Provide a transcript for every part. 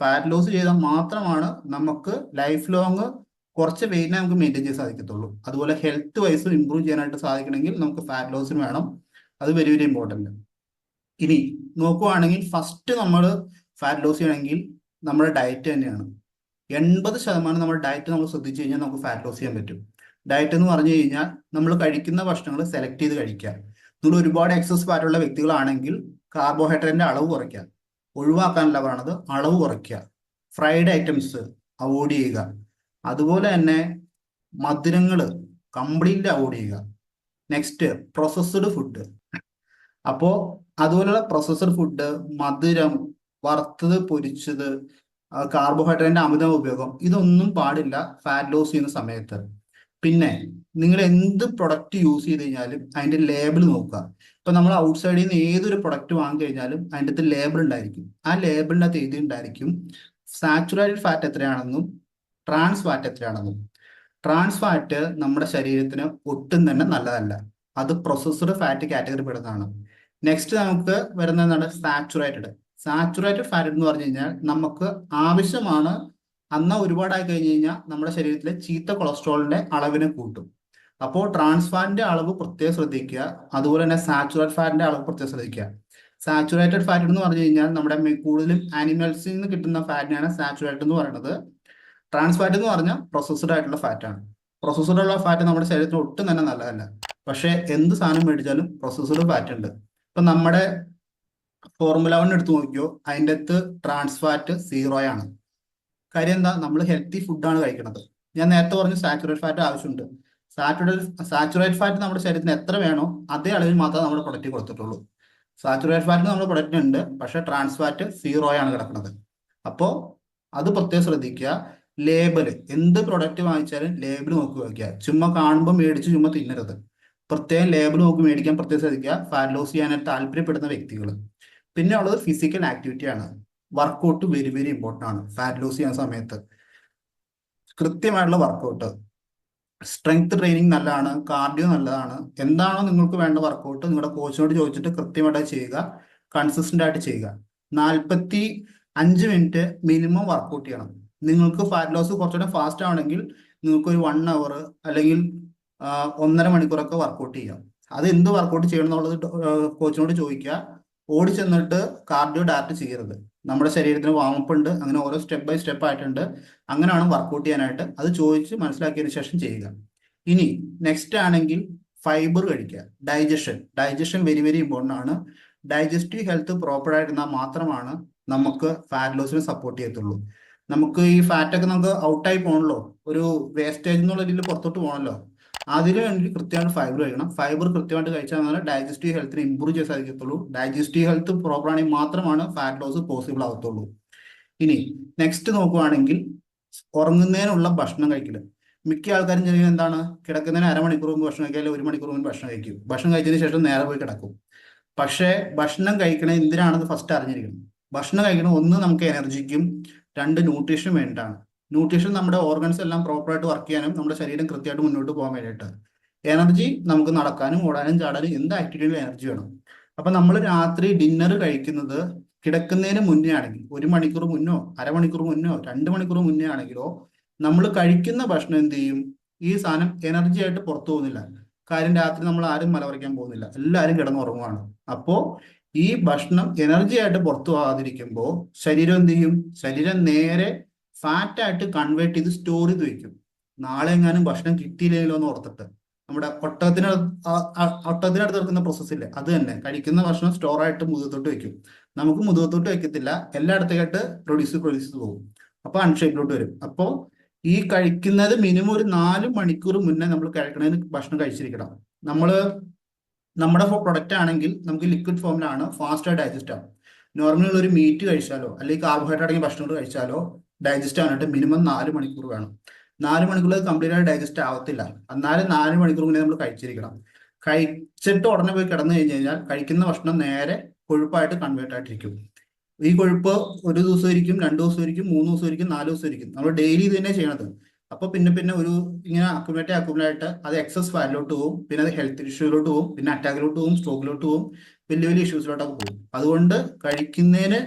Fat loss ചെയ്താൽ മാത്രമാണ് നമുക്ക് ലൈഫ് ലോങ് കുറച്ച് വെയിറ്റിനെ നമുക്ക് മെയിന്റെയിൻ ചെയ്യാൻ സാധിക്കത്തുള്ളൂ. അതുപോലെ ഹെൽത്ത് വൈസ് ഇമ്പ്രൂവ് ചെയ്യാനായിട്ട് സാധിക്കണമെങ്കിൽ നമുക്ക് ഫാറ്റ് ലോസിന് വേണം. അത് വെരി വെരി ഇമ്പോർട്ടന്റ് ഇനി നോക്കുവാണെങ്കിൽ ഫസ്റ്റ് നമ്മൾ ഫാറ്റ് ലോസ് ചെയ്യണമെങ്കിൽ നമ്മുടെ ഡയറ്റ് തന്നെയാണ്. എൺപത് ശതമാനം നമ്മുടെ ഡയറ്റ് നമ്മൾ ശ്രദ്ധിച്ചു കഴിഞ്ഞാൽ നമുക്ക് ഫാറ്റ് ലോസ് ചെയ്യാൻ പറ്റും. ഡയറ്റ് എന്ന് പറഞ്ഞു കഴിഞ്ഞാൽ നമ്മൾ കഴിക്കുന്ന ഭക്ഷണങ്ങൾ സെലക്ട് ചെയ്ത് കഴിക്കുക. നിങ്ങൾ ഒരുപാട് എക്സസ് ഫാറ്റുള്ള വ്യക്തികളാണെങ്കിൽ കാർബോഹൈഡ്രേറ്റിന്റെ അളവ് കുറയ്ക്കുക. ഒഴിവാക്കാനല്ല പറയണത് അളവ് കുറയ്ക്കുക. ഫ്രൈഡ് ഐറ്റംസ് അവോയ്ഡ് ചെയ്യുക. അതുപോലെ തന്നെ മധുരങ്ങൾ കംപ്ലീറ്റ്ലി അവോയ്ഡ് ചെയ്യുക. നെക്സ്റ്റ് പ്രോസസ്ഡ് ഫുഡ് അപ്പോൾ അതുപോലെയുള്ള പ്രോസസ്ഡ് ഫുഡ് മധുരം വറുത്തത് പൊരിച്ചത് കാർബോഹൈഡ്രേറ്റിന്റെ അമിത ഉപയോഗം ഇതൊന്നും പാടില്ല ഫാറ്റ് ലോസ് ചെയ്യുന്ന സമയത്ത്. പിന്നെ നിങ്ങൾ എന്ത് പ്രൊഡക്റ്റ് യൂസ് ചെയ്ത് കഴിഞ്ഞാലും അതിന്റെ ലേബിൾ നോക്കുക. ഇപ്പൊ നമ്മൾ ഔട്ട് സൈഡിൽ നിന്ന് ഏതൊരു പ്രൊഡക്റ്റ് വാങ്ങി കഴിഞ്ഞാലും അതിന്റെ അകത്ത് ലേബിൾ ഉണ്ടായിരിക്കും. ആ ലേബിളിന്റെ അകത്ത് ഉണ്ടായിരിക്കും? സാച്ചുറേറ്റഡ് ഫാറ്റ് എത്രയാണെന്നും ട്രാൻസ് ഫാറ്റ് എത്രയാണെന്നും. ട്രാൻസ് ഫാറ്റ് നമ്മുടെ ശരീരത്തിന് ഒട്ടും തന്നെ നല്ലതല്ല. അത് പ്രോസസ്ഡ് ഫാറ്റ് കാറ്റഗറി പെടുന്നതാണ് നെക്സ്റ്റ് നമുക്ക് വരുന്നതാണ് സാച്ചുറേറ്റഡ് സാച്ചുറേറ്റഡ് ഫാറ്റ് എന്ന് പറഞ്ഞു കഴിഞ്ഞാൽ നമുക്ക് ആവശ്യമാണ് അന്ന് ഒരുപാടായി കഴിഞ്ഞ് കഴിഞ്ഞാൽ നമ്മുടെ ശരീരത്തിലെ ചീത്ത കൊളസ്ട്രോളിന്റെ അളവിനെ കൂട്ടും. അപ്പോൾ ട്രാൻസ് ഫാറ്റിന്റെ അളവ് പ്രത്യേകം ശ്രദ്ധിക്കുക. അതുപോലെ തന്നെ സാച്ചുറേറ്റ് ഫാറ്റിന്റെ അളവ് പ്രത്യേകം ശ്രദ്ധിക്കുക. സാച്ചുറേറ്റഡ് ഫാറ്റ് എന്ന് പറഞ്ഞു കഴിഞ്ഞാൽ നമ്മുടെ കൂടുതലും ആനിമൽസിൽ നിന്ന് കിട്ടുന്ന ഫാറ്റിനാണ് സാച്ചുറേറ്റഡ് എന്ന് പറയുന്നത്. ട്രാൻസ് ഫാറ്റ് എന്ന് പറഞ്ഞാൽ പ്രോസസ്ഡ് ആയിട്ടുള്ള ഫാറ്റാണ് പ്രോസസ്ഡ് ഉള്ള ഫാറ്റ് നമ്മുടെ ശരീരത്തിന് ഒട്ടും തന്നെ നല്ലതല്ല. പക്ഷേ എന്ത് സാധനം മേടിച്ചാലും പ്രോസസ്ഡ് ഫാറ്റ് ഉണ്ട്. ഇപ്പൊ നമ്മുടെ ഫോർമുല വൺ എടുത്ത് നോക്കിയോ അതിന്റെ അകത്ത് ട്രാൻസ് ഫാറ്റ് ആണ്. കാര്യം എന്താ? നമ്മൾ ഹെൽത്തി ഫുഡാണ് കഴിക്കുന്നത് ഞാൻ നേരത്തെ പറഞ്ഞു സാച്ചുറേറ്റ് ഫാറ്റ് ആവശ്യമുണ്ട്. സാച്ചുറേറ്റ് സാച്ചുറേറ്റ് ഫാറ്റ് നമ്മുടെ ശരീരത്തിന് എത്ര വേണോ അതേ അളവിൽ മാത്രമേ നമ്മുടെ പ്രൊഡക്റ്റ് കൊടുത്തിട്ടുള്ളൂ. സാച്ചുറേറ്റ് ഫാറ്റ് നമ്മുടെ പ്രൊഡക്റ്റ് ഉണ്ട്. പക്ഷേ ട്രാൻസ് ഫാറ്റ് സീറോ ആണ് കിടക്കുന്നത്. അപ്പോൾ അത് പ്രത്യേകം ശ്രദ്ധിക്കുക. ലേബൽ എന്ത് പ്രൊഡക്റ്റ് വാങ്ങിച്ചാലും ലേബിൾ നോക്കി വയ്ക്കുക ചുമ്മാ കാണുമ്പോൾ മേടിച്ച് ചുമ്മാ തിന്നരുത്. പ്രത്യേകം ലേബിൾ നോക്കി മേടിക്കാൻ പ്രത്യേകം ശ്രദ്ധിക്കുക. ഫാറ്റ് ലോസ് ചെയ്യാനായിട്ട് താല്പര്യപ്പെടുന്ന വ്യക്തികൾ പിന്നെ ഉള്ളത് ഫിസിക്കൽ ആക്ടിവിറ്റി ആണ്. വർക്കൗട്ട് വെരി വെരി ഇമ്പോർട്ടന്റ് ആണ്. ഫാറ്റ് ലോസ് ചെയ്യുന്ന സമയത്ത്. കൃത്യമായിട്ടുള്ള വർക്കൗട്ട് സ്ട്രെങ്ത് ട്രെയിനിങ് നല്ലതാണ് കാർഡിയോ നല്ലതാണ്. എന്താണോ നിങ്ങൾക്ക് വേണ്ട വർക്കൗട്ട് നിങ്ങളുടെ കോച്ചിനോട് ചോദിച്ചിട്ട് കൃത്യമായിട്ട് ചെയ്യുക കൺസിസ്റ്റന്റ് ആയിട്ട് ചെയ്യുക. നാൽപ്പത്തി അഞ്ച് മിനിറ്റ് മിനിമം വർക്കൗട്ട് ചെയ്യണം. നിങ്ങൾക്ക് ഫാറ്റ് ലോസ് കുറച്ചുകൂടെ ഫാസ്റ്റ് ആണെങ്കിൽ നിങ്ങൾക്ക് ഒരു വൺ അവർ അല്ലെങ്കിൽ ഒന്നര മണിക്കൂറൊക്കെ വർക്കൗട്ട് ചെയ്യാം. അത് എന്ത് വർക്കൗട്ട് ചെയ്യണം എന്നുള്ളത് കോച്ചിനോട് ചോദിക്കുക. ഓടി ചെന്നിട്ട് കാർഡിയോ ഡയറക്റ്റ് ചെയ്യരുത്. നമ്മുടെ ശരീരത്തിന് വാമപ്പ് ഉണ്ട്. അങ്ങനെ ഓരോ സ്റ്റെപ്പ് ബൈ സ്റ്റെപ്പ് ആയിട്ടുണ്ട്. അങ്ങനെയാണ് വർക്കൗട്ട് ചെയ്യാനായിട്ട് അത് ചോദിച്ച് മനസ്സിലാക്കിയതിനു ശേഷം ചെയ്യുക. ഇനി നെക്സ്റ്റ് ആണെങ്കിൽ ഫൈബർ കഴിക്കുക. Digestion digestion very very important ആണ്. ഡൈജസ്റ്റീവ് ഹെൽത്ത് പ്രോപ്പർ ആയിരുന്നാൽ മാത്രമാണ് നമുക്ക് ഫാറ്റ് ലോസിനെ സപ്പോർട്ട് ചെയ്യത്തുള്ളൂ. നമുക്ക് ഈ ഫാറ്റൊക്കെ നമുക്ക് ഔട്ടായി പോകണല്ലോ ഒരു വേസ്റ്റേജ് എന്നുള്ള രീതിയിൽ പുറത്തോട്ട് പോകണല്ലോ അതിന് വേണ്ടി കൃത്യമായിട്ട് ഫൈബർ കഴിക്കണം. ഫൈബർ കൃത്യമായിട്ട് കഴിച്ചാൽ ഡൈജസ്റ്റീവ് ഹെൽത്തിന് ഇമ്പ്രൂവ് ചെയ്യാൻ സാധിക്കത്തുള്ളൂ. ഡൈജസ്റ്റീവ് ഹെൽത്ത് പ്രോപ്പർ ആണെങ്കിൽ മാത്രമാണ് ഫാറ്റ് ലോസ് പോസിബിൾ ആകത്തുള്ളൂ ഇനി നെക്സ്റ്റ് നോക്കുവാണെങ്കിൽ ഉറങ്ങുന്നതിനുള്ള ഭക്ഷണം കഴിക്കൽ. മിക്ക ആൾക്കാരും ചെയ്യുന്നത് എന്താണ്? കിടക്കുന്നതിന് അരമണിക്കൂർ മുമ്പ് ഭക്ഷണം കഴിക്കുക ഒരു മണിക്കൂർ മുമ്പ് ഭക്ഷണം കഴിക്കും. ഭക്ഷണം കഴിച്ചതിന് ശേഷം നേരെ പോയി കിടക്കും. പക്ഷേ ഭക്ഷണം കഴിക്കണത് എന്തിനാണെന്ന് ഫസ്റ്റ് അറിഞ്ഞിരിക്കണം. ഭക്ഷണം കഴിക്കണം ഒന്ന് നമുക്ക് എനർജിക്കും രണ്ട് ന്യൂട്രീഷനും വേണ്ടിയിട്ടാണ്. ന്യൂട്രീഷൻ നമ്മുടെ ഓർഗൻസ് എല്ലാം പ്രോപ്പറായിട്ട് വർക്ക് ചെയ്യാനും നമ്മുടെ ശരീരം കൃത്യമായിട്ട് മുന്നോട്ട് പോകാൻ വേണ്ടിയിട്ട്. എനർജി നമുക്ക് നടക്കാനും ഓടാനും ചാടാനും എന്ത് ആക്ടിവിറ്റിയിലും എനർജി വേണം. അപ്പൊ നമ്മൾ രാത്രി ഡിന്നർ കഴിക്കുന്നത് കിടക്കുന്നതിന് മുന്നേ ആണെങ്കിൽ ഒരു മണിക്കൂർ മുന്നോ അരമണിക്കൂർ മുന്നോ രണ്ട് മണിക്കൂർ മുന്നേ ആണെങ്കിലോ നമ്മൾ കഴിക്കുന്ന ഭക്ഷണം എന്ത് ചെയ്യും? ഈ സാധനം എനർജി ആയിട്ട് പുറത്തു പോകുന്നില്ല. കാര്യം രാത്രി നമ്മൾ ആരും മലവറിക്കാൻ പോകുന്നില്ല. എല്ലാവരും കിടന്നുറങ്ങുവാണ്. അപ്പോ ഈ ഭക്ഷണം എനർജി ആയിട്ട് പുറത്തു പോകാതിരിക്കുമ്പോൾ ശരീരം എന്ത് ചെയ്യും? ശരീരം നേരെ ഫാറ്റ് ആയിട്ട് കൺവേർട്ട് ചെയ്ത് സ്റ്റോർ ചെയ്ത് വെക്കും. നാളെ എങ്ങാനും ഭക്ഷണം കിട്ടിയില്ലെങ്കിലോ എന്ന് ഓർത്തിട്ട്. നമ്മുടെ ഒട്ടകത്തിന് ഒട്ടകത്തിനടുത്ത് നടക്കുന്ന പ്രോസസ്സ് ഇല്ലേ? അത് തന്നെ. കഴിക്കുന്ന ഭക്ഷണം സ്റ്റോർ ആയിട്ട് മുതുകത്തോട്ട് വെക്കും. നമുക്ക് മുതുകത്തോട്ട് വെക്കത്തില്ല. എല്ലായിടത്തേക്കായിട്ട് പ്രൊഡ്യൂസ് പ്രൊഡ്യൂസ് പോകും. അപ്പൊ അൺഷേപ്പിലോട്ട് വരും. അപ്പോൾ ഈ കഴിക്കുന്നത് മിനിമം ഒരു നാല് മണിക്കൂർ മുന്നേ നമ്മൾ കഴിക്കണതിന് ഭക്ഷണം കഴിച്ചിരിക്കണം. നമ്മൾ നമ്മുടെ പ്രൊഡക്റ്റ് ആണെങ്കിൽ നമുക്ക് ലിക്വിഡ് ഫോമിലാണ് ഫാസ്റ്റ് ഡൈജസ്റ്റ് ആവും. നോർമലി ഒരു മീറ്റ് കഴിച്ചാലോ അല്ലെങ്കിൽ കാർബോഹൈഡ്രേറ്റ് അടങ്ങിയ ഭക്ഷണങ്ങൾ കഴിച്ചാലോ ഡൈജസ്റ്റ് ആവാനായിട്ട് മിനിമം നാല് മണിക്കൂർ വേണം. നാല് മണിക്കൂർ കംപ്ലീറ്റ് ആയിട്ട് ഡൈജസ്റ്റ് ആവത്തില്ല. എന്നാലും നാല് മണിക്കൂർ മുന്നേ നമ്മൾ കഴിച്ചിരിക്കണം. കഴിച്ചിട്ട് ഉടനെ പോയി കിടന്നു കഴിഞ്ഞു കഴിഞ്ഞാൽ കഴിക്കുന്ന ഭക്ഷണം നേരെ കൊഴുപ്പായിട്ട് കൺവേർട്ട് ആയിട്ടിരിക്കും. ഈ കൊഴുപ്പ് ഒരു ദിവസം ഇരിക്കും രണ്ട് ദിവസം ഇരിക്കും മൂന്ന് ദിവസം ഇരിക്കും നാല് ദിവസം ഇരിക്കും. നമ്മൾ ഡെയിലി ഇത് തന്നെ ചെയ്യണത്. അപ്പൊ പിന്നെ പിന്നെ ഒരു ഇങ്ങനെ അക്യുമുലേറ്റ് അക്യുമുലേറ്റ് അത് എക്സസ് ഫാറ്റിലോട്ട് പോകും പിന്നെ അത് ഹെൽത്ത് ഇഷ്യൂലോട്ട് പോകും പിന്നെ അറ്റാക്കിലോട്ട് പോകും സ്ട്രോക്കിലോട്ട് പോകും വലിയ വലിയ ഇഷ്യൂസിലോട്ടൊക്കെ പോകും അതുകൊണ്ട് കഴിക്കുന്നതിന്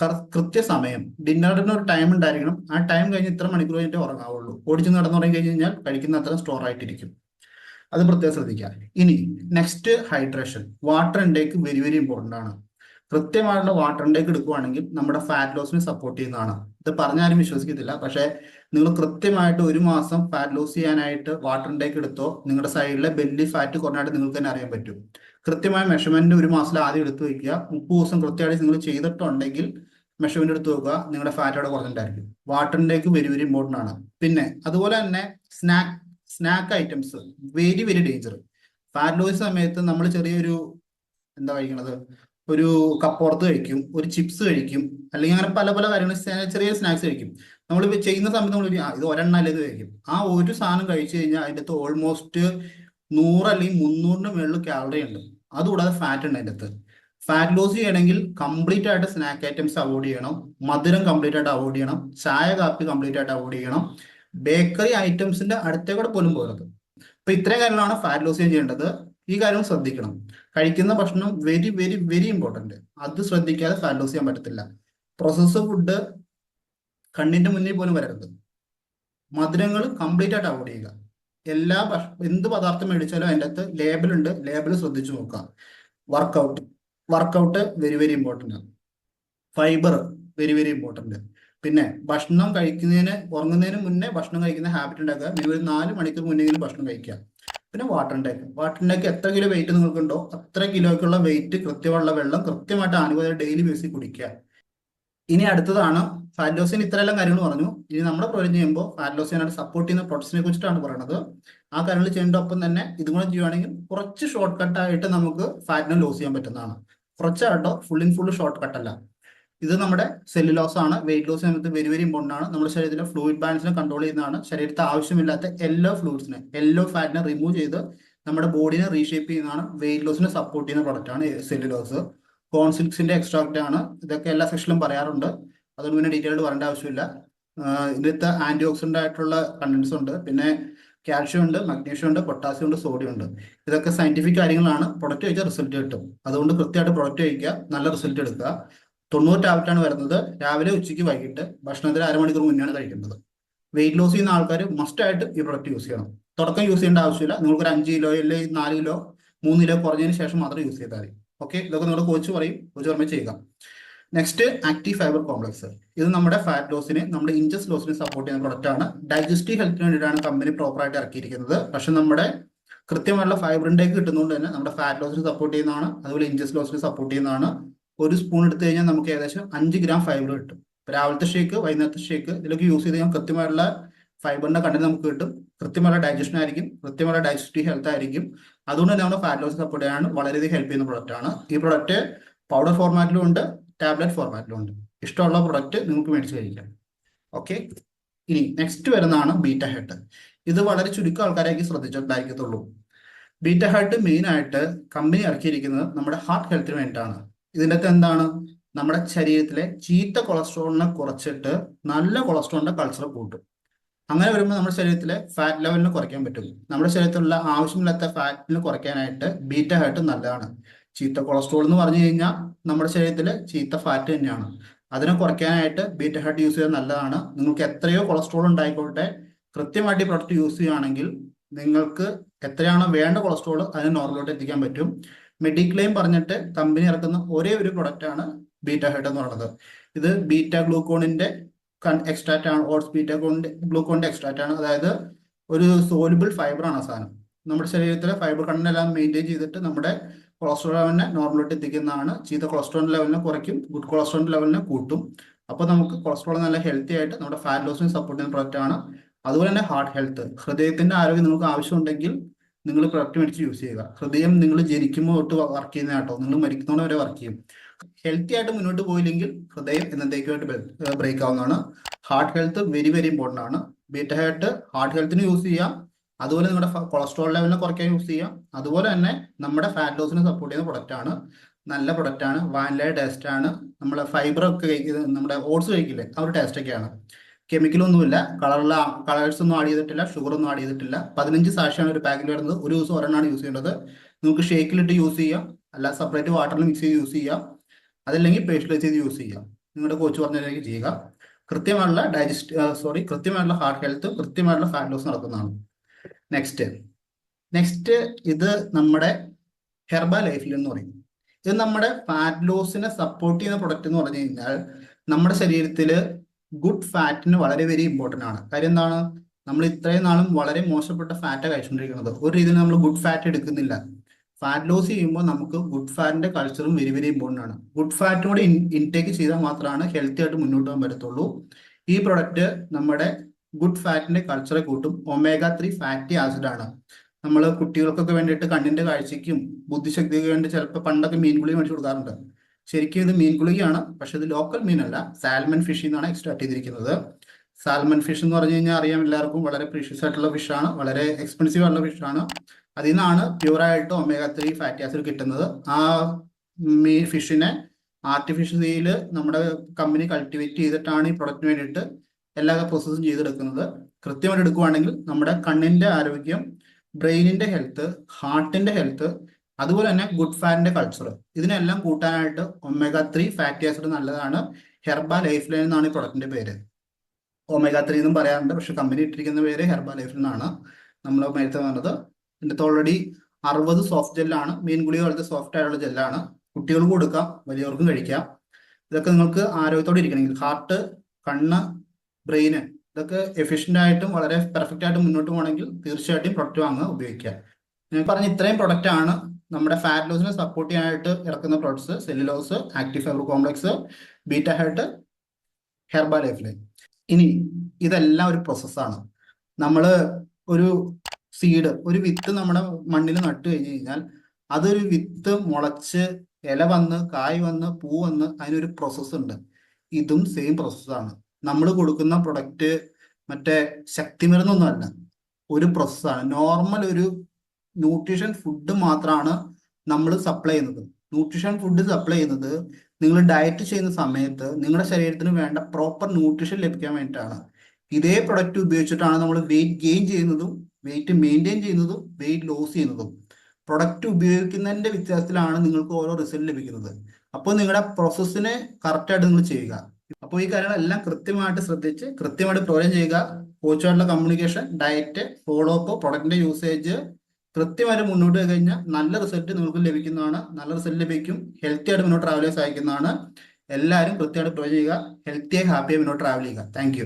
കൃത്യസമയം ഡിന്നറിന് ഒരു ടൈം ഉണ്ടായിരിക്കണം. ആ ടൈം കഴിഞ്ഞ് ഇത്ര മണിക്കൂർ കഴിഞ്ഞിട്ട് ഉറങ്ങാവുള്ളൂ. ഓടിച്ച് നടന്നുറങ്ങി കഴിഞ്ഞ് കഴിഞ്ഞാൽ കഴിക്കുന്ന അത്ര സ്റ്റോർ ആയിട്ടിരിക്കും. അത് പ്രത്യേകം ശ്രദ്ധിക്കുക. ഇനി next hydration water intake very very important ആണ്. കൃത്യമായിട്ടുള്ള വാട്ടർ ഇൻടേക്ക് എടുക്കുകയാണെങ്കിൽ നമ്മുടെ ഫാറ്റ് ലോസിനെ സപ്പോർട്ട് ചെയ്യുന്നതാണ്. ഇത് പറഞ്ഞാലും വിശ്വസിക്കത്തില്ല. പക്ഷേ നിങ്ങൾ കൃത്യമായിട്ട് ഒരു മാസം ഫാറ്റ് ലോസ് ചെയ്യാനായിട്ട് വാട്ടർ ഇൻടേക്ക് എടുത്തോ നിങ്ങളുടെ സൈഡിലെ ബെല്ലി ഫാറ്റ് കുറഞ്ഞായിട്ട് നിങ്ങൾക്ക് തന്നെ അറിയാൻ പറ്റും. കൃത്യമായ മെഷർമെന്റ് ഒരു മാസത്തിൽ ആദ്യം എടുത്തു വയ്ക്കുക മുപ്പത് ദിവസം കൃത്യമായിട്ട് നിങ്ങൾ ചെയ്തിട്ടുണ്ടെങ്കിൽ മെഷർമെന്റ് എടുത്ത് നോക്കുക നിങ്ങളുടെ ഫാറ്റ് അവിടെ കുറഞ്ഞിട്ടായിരിക്കും. ഇൻടേക്ക് വെരി വെരി ഇമ്പോർട്ടന്റ് ആണ്. പിന്നെ അതുപോലെ തന്നെ snack snack items very very danger fat loss സമയത്ത് നമ്മൾ ചെറിയൊരു എന്താ കഴിക്കണത് ഒരു കപ്പോർത്ത് കഴിക്കും ഒരു ചിപ്സ് കഴിക്കും അല്ലെങ്കിൽ അങ്ങനെ പല പല കാര്യങ്ങൾ ചെറിയ സ്നാക്സ് കഴിക്കും. നമ്മൾ ചെയ്യുന്ന സമയത്ത് നമ്മൾ ഇത് ഒരെണ്ണ ഇത് കഴിക്കും. ആ ഒരു സാധനം കഴിച്ചു കഴിഞ്ഞാൽ അതിന്റെ അകത്ത് ഓൾമോസ്റ്റ് നൂറ് അല്ലെങ്കിൽ മുന്നൂറിന് മുകളിൽ കാലറി ഉണ്ട്. അതുകൂടാതെ ഫാറ്റ് ഉണ്ട് അതിന്റെ അകത്ത്. ഫാറ്റ് ലോസ് ചെയ്യണമെങ്കിൽ കംപ്ലീറ്റ് ആയിട്ട് സ്നാക്ക് ഐറ്റംസ് അവോയ്ഡ് ചെയ്യണം. മധുരം കംപ്ലീറ്റ് ആയിട്ട് അവോയ്ഡ് ചെയ്യണം. ചായ കാപ്പി കംപ്ലീറ്റ് ആയിട്ട് അവോയ്ഡ് ചെയ്യണം. ബേക്കറി ഐറ്റംസിന്റെ അടുത്തേക്കൂടെ പോലും പോകരുത്. അപ്പൊ ഇത്രയും കാര്യങ്ങളാണ് ഫാറ്റ് ലോസ് ചെയ്യേണ്ടത്. ഈ കാര്യം ശ്രദ്ധിക്കണം. കഴിക്കുന്ന ഭക്ഷണം വെരി വെരി വെരി ഇമ്പോർട്ടന്റ് അത് ശ്രദ്ധിക്കാതെ ഫാറ്റ് ലോസ് ചെയ്യാൻ പറ്റത്തില്ല. പ്രോസസ്ഡ് ഫുഡ് കണ്ണിന്റെ മുന്നിൽ പോലും വരരുത്. മധുരങ്ങൾ കംപ്ലീറ്റ് ആയിട്ട് അവോയ്ഡ് ചെയ്യുക. എല്ലാ എന്ത് പദാർത്ഥം മേടിച്ചാലും അതിന്റെ അകത്ത് ലേബൽ ഉണ്ട്. ലേബൽ ശ്രദ്ധിച്ചു നോക്കുക. Workout workout very very important fibre very very important പിന്നെ ഭക്ഷണം കഴിക്കുന്നതിന് ഉറങ്ങുന്നതിന് മുന്നേ ഭക്ഷണം കഴിക്കുന്ന ഹാബിറ്റ് ഉണ്ടാക്കുക. ഒരു നാല് മണിക്കൂർ മുന്നെങ്കിലും ഭക്ഷണം കഴിക്കുക. പിന്നെ വാട്ടർ ടാങ്ക് വാട്ടർ ടാങ്ക് എത്ര കിലോ വെയിറ്റ് നിങ്ങൾക്കുണ്ടോ? അത്ര കിലോയ്ക്കുള്ള വെയിറ്റ് കൃത്യമുള്ള വെള്ളം കൃത്യമായിട്ട് അനുവദിച്ച ഡെയിലി ബേസിൽ കുടിക്കുക. ഇനി അടുത്തതാണ് ഫാറ്റ് ലോസിന് ഇത്രയെല്ലാം കാര്യങ്ങൾ പറഞ്ഞു. ഇനി നമ്മുടെ പ്രോജക്ട് ചെയ്യുമ്പോൾ ഫാറ്റ് ലോസിനായിട്ട് സപ്പോർട്ട് ചെയ്യുന്ന പ്രൊഡക്ട്സിനെ കുറിച്ചിട്ടാണ് പറയുന്നത് ആ കാര്യങ്ങൾ ചെയ്യേണ്ട ഒപ്പം തന്നെ ഇതും കൂടെ ചെയ്യുവാണെങ്കിൽ കുറച്ച് ഷോർട്ട് കട്ടായിട്ട് നമുക്ക് ഫാറ്റിനെ ലോസ് ചെയ്യാൻ പറ്റുന്നതാണ്. കുറച്ചായിട്ടോ ഫുൾ ഇൻ ഫുൾ ഷോർട്ട് കട്ടല്ല ഇത് നമ്മുടെ സെല്ല് ലോസ് ആണ് വെയിറ്റ് ലോസ് സമയത്ത് വെരി വെരി ഇമ്പോർട്ടന്റ് ആണ്. നമ്മുടെ ശരീരത്തിലെ ഫ്ലൂയിഡ് ബാലൻസിനെ കൺട്രോൾ ചെയ്യുന്നതാണ്. ശരീരത്തെ ആവശ്യമില്ലാത്ത എല്ലോ ഫ്ലൂയിഡ്സിനെ എല്ലോ ഫാറ്റിനെ റിമൂവ് ചെയ്ത് നമ്മുടെ ബോഡിനെ റീഷേപ്പ് ചെയ്യുന്നതാണ്. വെയിറ്റ് ലോസിനെ സപ്പോർട്ട് ചെയ്യുന്ന പ്രൊഡക്റ്റ് ആണ് സെല്ല് ലോസ് കോൺസിൽക്സിന്റെ എക്സ്ട്രാക്റ്റ് ആണ്. ഇതൊക്കെ എല്ലാ സെക്ഷനിലും പറയാറുണ്ട്. അതുകൊണ്ട് പിന്നെ ഡീറ്റെയിൽഡ് പറയേണ്ട ആവശ്യമില്ല. ഇതിനകത്ത് ആന്റി ഓക്സിഡന്റ് ആയിട്ടുള്ള കണ്ടൻസ് ഉണ്ട്. പിന്നെ കാൽഷ്യം ഉണ്ട് മഗ്നീഷ്യം ഉണ്ട് പൊട്ടാസ്യം ഉണ്ട് സോഡിയം ഉണ്ട്. ഇതൊക്കെ സയന്റിഫിക് കാര്യങ്ങളാണ്. പ്രൊഡക്റ്റ് കഴിച്ചാൽ റിസൾട്ട് കിട്ടും. അതുകൊണ്ട് കൃത്യമായിട്ട് പ്രൊഡക്റ്റ് കഴിക്കുക. നല്ല റിസൾട്ട് എടുക്കുക. തൊണ്ണൂറ് ടാബ്ലറ്റ് ആണ് വരുന്നത്. രാവിലെ ഉച്ചയ്ക്ക് വൈകിട്ട് ഭക്ഷണത്തിന് അരമണിക്കൂർ മുന്നെയാണ് കഴിക്കേണ്ടത് വെയിറ്റ് ലോസ് ചെയ്യുന്ന ആൾക്കാർ മസ്റ്റ് ആയിട്ട് ഈ പ്രൊഡക്റ്റ് യൂസ് ചെയ്യണം. തുടക്കം യൂസ് ചെയ്യേണ്ട ആവശ്യമില്ല. നിങ്ങൾക്ക് ഒരു അഞ്ച് കിലോ അല്ലെങ്കിൽ നാല് കിലോ മൂന്ന് കിലോ കുറഞ്ഞതിന് ശേഷം മാത്രം യൂസ് ചെയ്താൽ മതി. ഓക്കെ ഇതൊക്കെ നിങ്ങൾ കോച്ച് പറയും. കോച്ച് പറഞ്ഞ് ചെയ്യുക. നെക്സ്റ്റ് ആക്റ്റീവ് ഫൈബർ കോംപ്ലക്സ് ഇത് നമ്മുടെ ഫാറ്റ് ലോസിന് നമ്മുടെ ഇഞ്ചസ് ലോസിനെ സപ്പോർട്ട് ചെയ്യുന്ന പ്രൊഡക്റ്റ് ആണ്. ഡൈജസ്റ്റീവ് ഹെൽത്തിന് വേണ്ടിയിട്ടാണ് കമ്പനി പ്രോപ്പറായിട്ട് ഇറക്കിയിരിക്കുന്നത്. പക്ഷെ നമ്മുടെ കൃത്യമായിട്ടുള്ള ഫൈബറിന്റെ കിട്ടുന്നതുകൊണ്ട് തന്നെ നമ്മുടെ ഫാറ്റ് ലോസിനെ സപ്പോർട്ട് ചെയ്യുന്നതാണ്. അതുപോലെ ഇഞ്ചസ് ലോസിനെ സപ്പോർട്ട് ചെയ്യുന്നതാണ്. ഒരു സ്പൂൺ എടുത്തു കഴിഞ്ഞാൽ നമുക്ക് ഏകദേശം അഞ്ച് ഗ്രാം ഫൈബർ കിട്ടും. രാവിലത്തെ ഷേക്ക് വൈകുന്നേരത്തെ ഷേക്ക് ഇതിലൊക്കെ യൂസ് ചെയ്ത് കഴിഞ്ഞാൽ കൃത്യമായിട്ടുള്ള ഫൈബറിന്റെ കണ്ടന്റ് നമുക്ക് കിട്ടും. കൃത്യമായ ഡൈജഷൻ ആയിരിക്കും കൃത്യമായ ഡൈജസ്റ്റീവ് ഹെൽത്ത് ആയിരിക്കും. അതുകൊണ്ട് തന്നെ നമ്മുടെ ഫാറ്റ് ലോസ് സപ്പോർട്ട് ചെയ്യാൻ വളരെയധികം ഹെൽപ്പ് ചെയ്യുന്ന പ്രോഡക്റ്റ് ആണ്. ഈ പ്രോഡക്റ്റ് പൗഡർ ഫോർമാറ്റിലും ഉണ്ട് ടാബ്ലറ്റ് ഫോർമാറ്റിലും ഉണ്ട്. ഇഷ്ടമുള്ള പ്രോഡക്റ്റ് നിങ്ങൾക്ക് മേടിച്ച് കഴിക്കാം. ഓക്കെ ഇനി നെക്സ്റ്റ് വരുന്നതാണ് ബീറ്റ ഹെഡ് ഇത് വളരെ ചുരുക്കം ആൾക്കാരായിരിക്കും ശ്രദ്ധിച്ചിട്ടുണ്ടായിരിക്കത്തുള്ളൂ. ബീറ്റ ഹെഡ് മെയിൻ ആയിട്ട് കമ്പനി ഇറക്കിയിരിക്കുന്നത് നമ്മുടെ ഹാർട്ട് ഹെൽത്തിന് വേണ്ടിയിട്ടാണ്. അകത്ത് എന്താണ്? നമ്മുടെ ശരീരത്തിലെ ചീത്ത കൊളസ്ട്രോളിനെ കുറച്ചിട്ട് നല്ല കൊളസ്ട്രോളിന്റെ കൾച്ചർ കൂട്ടും. അങ്ങനെ വരുമ്പോൾ നമ്മുടെ ശരീരത്തിലെ ഫാറ്റ് ലെവലിന് കുറയ്ക്കാൻ പറ്റും. നമ്മുടെ ശരീരത്തിലുള്ള ആവശ്യമില്ലാത്ത ഫാറ്റിന് കുറയ്ക്കാനായിട്ട് ബീറ്റ ഹൈട്ട് നല്ലതാണ്. ചീത്ത കൊളസ്ട്രോൾ എന്ന് പറഞ്ഞു കഴിഞ്ഞാൽ നമ്മുടെ ശരീരത്തിലെ ചീത്ത ഫാറ്റ് തന്നെയാണ്. അതിനെ കുറയ്ക്കാനായിട്ട് ബീറ്റ ഹൈട്ട് യൂസ് ചെയ്യാൻ നല്ലതാണ്. നിങ്ങൾക്ക് എത്രയോ കൊളസ്ട്രോൾ ഉണ്ടായിക്കോട്ടെ. കൃത്യമായിട്ട് ഈ പ്രൊഡക്റ്റ് യൂസ് ചെയ്യുകയാണെങ്കിൽ നിങ്ങൾക്ക് എത്രയാണോ വേണ്ട കൊളസ്ട്രോൾ അതിനെ നോർമലോട്ട് എത്തിക്കാൻ പറ്റും. മെഡിക്ലെയിം പറഞ്ഞിട്ട് കമ്പനി ഇറക്കുന്ന ഒരേ ഒരു പ്രൊഡക്റ്റ് ആണ് ബീറ്റ ഹെഡ് എന്ന് പറയുന്നത്. ഇത് ബീറ്റ ഗ്ലൂക്കോണിന്റെ എക്സ്ട്രാക്റ്റ് ആണ് ഓട്സ് ബീറ്റ ഗ്ലൂക്കോണിന്റെ എക്സ്ട്രാക്റ്റ് ആണ്. അതായത് ഒരു സോലുബിൾ ഫൈബർ ആണ് ആ സാധനം. നമ്മുടെ ശരീരത്തിലെ ഫൈബർ കണ്ണിനെല്ലാം മെയിന്റെയിൻ ചെയ്തിട്ട് നമ്മുടെ കൊളസ്ട്രോൾ ലെവലിനെ നോർമലോട്ട് എത്തിക്കുന്നതാണ്. ചീത്ത കൊളസ്ട്രോൾ ലെവലിനെ കുറയ്ക്കും ഗുഡ് കൊളസ്ട്രോൾ ലെവലിനെ കൂട്ടും. അപ്പോൾ നമുക്ക് കൊളസ്ട്രോൾ നല്ല ഹെൽത്തി ആയിട്ട് നമ്മുടെ ഫാറ്റ് ലോസിനെ സപ്പോർട്ട് ചെയ്യുന്ന പ്രൊഡക്റ്റ് ആണ്. അതുപോലെ തന്നെ ഹാർട്ട് ഹെൽത്ത് ഹൃദയത്തിന്റെ ആരോഗ്യം നമുക്ക് ആവശ്യമുണ്ടെങ്കിൽ നിങ്ങൾ പ്രൊഡക്റ്റ് മേടിച്ച് യൂസ് ചെയ്യുക. ഹൃദയം നിങ്ങൾ ജനിക്കുമ്പോൾ തൊട്ട് വർക്ക് ചെയ്യുന്ന കേട്ടോ നിങ്ങൾ മരിക്കുന്നതോടെ വരെ വർക്ക് ചെയ്യും. ഹെൽത്തി ആയിട്ട് മുന്നോട്ട് പോയില്ലെങ്കിൽ ഹൃദയം എന്നത്തേക്കുമായിട്ട് ബ്രേക്ക് ആവുന്നതാണ്. Heart health very very important ആണ്. ബീറ്റ ഹെൽത്ത് ഹാർട്ട് ഹെൽത്തിന് യൂസ് ചെയ്യാം. അതുപോലെ നിങ്ങളുടെ കൊളസ്ട്രോൾ ലെവലിനെ കുറയ്ക്കാൻ യൂസ് ചെയ്യാം. അതുപോലെ തന്നെ നമ്മുടെ ഫാറ്റ് ലോസിനെ സപ്പോർട്ട് ചെയ്യുന്ന പ്രൊഡക്റ്റ് ആണ്. നല്ല പ്രൊഡക്റ്റ് ആണ്. വാനില ടേസ്റ്റ് ആണ്. നമ്മളെ ഫൈബർ ഒക്കെ കഴിക്കുന്നത് നമ്മുടെ ഓട്സ് കഴിക്കില്ലേ? ആ ഒരു ടേസ്റ്റ് ഒക്കെയാണ്. കെമിക്കലൊന്നുമില്ല കളറുള്ള കളേഴ്സ് ഒന്നും ആഡ് ചെയ്തിട്ടില്ല ഷുഗർ ഒന്നും ആഡ് ചെയ്തിട്ടില്ല. പതിനഞ്ച് സാക്ഷിയാണ് ഒരു പാക്കിൽ വരുന്നത്. ഒരു ദിവസം ഒരെണ്ണമാണ് യൂസ് ചെയ്യേണ്ടത്. നമുക്ക് ഷേക്കിലിട്ട് യൂസ് ചെയ്യാം. അല്ല സെപ്പറേറ്റ് വാട്ടറിൽ മിക്സ് ചെയ്ത് യൂസ് ചെയ്യാം. അതല്ലെങ്കിൽ പേസ്റ്റിലൈസ് ചെയ്ത് യൂസ് ചെയ്യാം. നിങ്ങളുടെ കോച്ച് പറഞ്ഞതിലേക്ക് ചെയ്യുക. കൃത്യമായുള്ള ഡൈജസ്റ്റ് സോറി കൃത്യമായിട്ടുള്ള ഹാർട്ട് ഹെൽത്ത് കൃത്യമായിട്ടുള്ള ഫാറ്റ് ലോസ് നടക്കുന്നതാണ്. നെക്സ്റ്റ് നെക്സ്റ്റ് ഇത് നമ്മുടെ ഹെർബ ലൈഫിൽ എന്ന് പറയും. ഇത് നമ്മുടെ ഫാറ്റ് ലോസിനെ സപ്പോർട്ട് ചെയ്യുന്ന പ്രൊഡക്റ്റ് എന്ന് പറഞ്ഞു കഴിഞ്ഞാൽ നമ്മുടെ ശരീരത്തിൽ ഗുഡ് ഫാറ്റിന് വളരെ വെരി ഇമ്പോർട്ടന്റ് ആണ്. കാര്യം എന്താണ്? നമ്മൾ ഇത്രയും നാളും വളരെ മോശപ്പെട്ട ഫാറ്റ് കഴിച്ചുകൊണ്ടിരിക്കുന്നത്. ഒരു രീതിയിൽ നമ്മൾ ഗുഡ് ഫാറ്റ് എടുക്കുന്നില്ല. ഫാറ്റ് ലോസ് ചെയ്യുമ്പോൾ നമുക്ക് ഗുഡ് ഫാറ്റിന്റെ കൾച്ചറും വെരി വെരി ഇമ്പോർട്ടന്റ് ആണ്. ഗുഡ് ഫാറ്റും കൂടി ഇൻടേക്ക് ചെയ്താൽ മാത്രമാണ് ഹെൽത്തി ആയിട്ട് മുന്നോട്ട് പോകാൻ പറ്റത്തുള്ളൂ. ഈ പ്രൊഡക്റ്റ് നമ്മുടെ ഗുഡ് ഫാറ്റിന്റെ കൾച്ചറെ കൂട്ടും ഒമേഗ ത്രീ ഫാറ്റി ആസിഡ് ആണ്. നമ്മൾ കുട്ടികൾക്കൊക്കെ വേണ്ടിയിട്ട് കണ്ണിന്റെ കാഴ്ചയ്ക്കും ബുദ്ധിശക്തിക്ക് വേണ്ടി ചിലപ്പോൾ പണ്ടൊക്കെ മീൻ ഗുളി മേടിച്ചു കൊടുക്കാറുണ്ട്. ശരിക്കും ഇത് മീൻ ഗുളികയാണ് പക്ഷെ ഇത് ലോക്കൽ മീനല്ല. സാൽമൺ ഫിഷിൽ നിന്നാണ് എക്സ്ട്രാക്ട് ചെയ്തിരിക്കുന്നത്. സാൽമൺ ഫിഷ് എന്ന് പറഞ്ഞു കഴിഞ്ഞാൽ അറിയാം എല്ലാവർക്കും വളരെ പ്രീഷ്യസ് ആയിട്ടുള്ള ഫിഷാണ് വളരെ എക്സ്പെൻസീവ് ആയിട്ടുള്ള ഫിഷാണ് അതിൽ നിന്നാണ് പ്യൂറായിട്ട് ഒമേഗ ത്രീ ഫാറ്റി ആസിഡ് കിട്ടുന്നത്. ആ മീൻ ഫിഷിനെ ആർട്ടിഫിഷ്യൽ നമ്മുടെ കമ്പനി കൾട്ടിവേറ്റ് ചെയ്തിട്ടാണ് ഈ പ്രൊഡക്റ്റിന് വേണ്ടിയിട്ട് എല്ലാ പ്രോസസ്സും ചെയ്തെടുക്കുന്നത്. കൃത്യമായിട്ട് എടുക്കുവാണെങ്കിൽ നമ്മുടെ കണ്ണിന്റെ ആരോഗ്യം ബ്രെയിനിന്റെ ഹെൽത്ത് ഹാർട്ടിന്റെ ഹെൽത്ത് അതുപോലെ തന്നെ ഗുഡ് ഫാറ്റിന്റെ കൾച്ചർ ഇതിനെല്ലാം കൂട്ടാനായിട്ട് ഒമേഗ ത്രീ ഫാറ്റി ആസിഡ് നല്ലതാണ്. ഹെർബ ലൈഫ് ലൈൻ എന്നാണ് ഈ പ്രൊഡക്റ്റിന്റെ പേര്. ഒമേഗ ത്രീ എന്നും പറയാറുണ്ട് പക്ഷെ കമ്പനി ഇട്ടിരിക്കുന്ന പേര് ഹെർബ ലൈഫ് ലൈൻ ആണ് നമ്മൾ നേരത്തെ പറഞ്ഞത്. ഇതിന്റെ ഓൾറെഡി അറുപത് സോഫ്റ്റ് ജെല്ലാണ് മീൻ ഗുളി പോലത്തെ സോഫ്റ്റ് ആയിട്ടുള്ള ജെല്ലാണ് കുട്ടികൾക്ക് കൊടുക്കാം വലിയവർക്കും കഴിക്കാം. ഇതൊക്കെ നിങ്ങൾക്ക് ആരോഗ്യത്തോടെ ഇരിക്കണമെങ്കിൽ ഹാർട്ട് കണ്ണ് ബ്രെയിന് ഇതൊക്കെ എഫിഷ്യന്റ് ആയിട്ടും വളരെ പെർഫെക്റ്റ് ആയിട്ട് മുന്നോട്ട് പോകണമെങ്കിൽ തീർച്ചയായിട്ടും പ്രൊഡക്റ്റ് വാങ്ങുക ഉപയോഗിക്കുക. ഞാൻ പറഞ്ഞ ഇത്രയും പ്രൊഡക്റ്റ് ആണ്. നമ്മുടെ ഫാറ്റ് ലോസിനെ സപ്പോർട്ട് ചെയ്യാനായിട്ട് ഇറക്കുന്ന products cellulose active fibre complex beta head Herbalife line ഇനി ഇതെല്ലാം ഒരു പ്രോസസ്സാണ് നമ്മൾ ഒരു സീഡ് ഒരു വിത്ത് നമ്മുടെ മണ്ണിൽ നട്ടു കഴിഞ്ഞു കഴിഞ്ഞാൽ അതൊരു വിത്ത് മുളച്ച് ഇല വന്ന് കായ് വന്ന് പൂ വന്ന് അതിനൊരു പ്രോസസ്സ് ഉണ്ട്. ഇതും സെയിം പ്രോസസ്സാണ് നമ്മൾ കൊടുക്കുന്ന പ്രൊഡക്റ്റ് മറ്റേ ശക്തിമരുന്നൊന്നും അല്ല ഒരു പ്രോസസ്സാണ് നോർമൽ ഒരു ന്യൂട്രീഷൻ ഫുഡ് മാത്രമാണ് നമ്മൾ സപ്ലൈ ചെയ്യുന്നത്. ന്യൂട്രീഷൻ ഫുഡ് സപ്ലൈ ചെയ്യുന്നത് നിങ്ങൾ ഡയറ്റ് ചെയ്യുന്ന സമയത്ത് നിങ്ങളുടെ ശരീരത്തിന് വേണ്ട പ്രോപ്പർ ന്യൂട്രീഷൻ ലഭിക്കാൻ വേണ്ടിയിട്ടാണ്. ഇതേ പ്രൊഡക്റ്റ് ഉപയോഗിച്ചിട്ടാണ് നമ്മൾ വെയിറ്റ് ഗെയിൻ ചെയ്യുന്നതും വെയിറ്റ് മെയിന്റെയിൻ ചെയ്യുന്നതും വെയിറ്റ് ലോസ് ചെയ്യുന്നതും. പ്രൊഡക്റ്റ് ഉപയോഗിക്കുന്നതിന്റെ വ്യത്യാസത്തിലാണ് നിങ്ങൾക്ക് ഓരോ റിസൾട്ട് ലഭിക്കുന്നത്. അപ്പോൾ നിങ്ങളുടെ പ്രോസസ്സിനെ കറക്റ്റായിട്ട് നിങ്ങൾ ചെയ്യുക. അപ്പോൾ ഈ കാര്യങ്ങളെല്ലാം കൃത്യമായിട്ട് ശ്രദ്ധിച്ച് കൃത്യമായിട്ട് പ്രോഗ്രാം ചെയ്യുക. കോച്ചുമായിട്ടുള്ള കമ്മ്യൂണിക്കേഷൻ ഡയറ്റ് ഫോളോ അപ്പ് പ്രൊഡക്റ്റിന്റെ യൂസേജ് കൃത്യമായിട്ട് മുന്നോട്ട് പോയി കഴിഞ്ഞാൽ നല്ല റിസൾട്ട് നിങ്ങൾക്ക് ലഭിക്കുന്നതാണ്. നല്ല റിസൾട്ട് ലഭിക്കും. ഹെൽത്തി ആയിട്ട് മുന്നോട്ട് ട്രാവൽ ചെയ്യാൻ സഹായിക്കുന്നതാണ് എല്ലാവരും കൃത്യമായിട്ട് പ്രൊവൈഡ് ചെയ്യുക. ഹെൽത്തിയായി ഹാപ്പിയായി മുന്നോട്ട് ട്രാവൽ ചെയ്യുക. താങ്ക്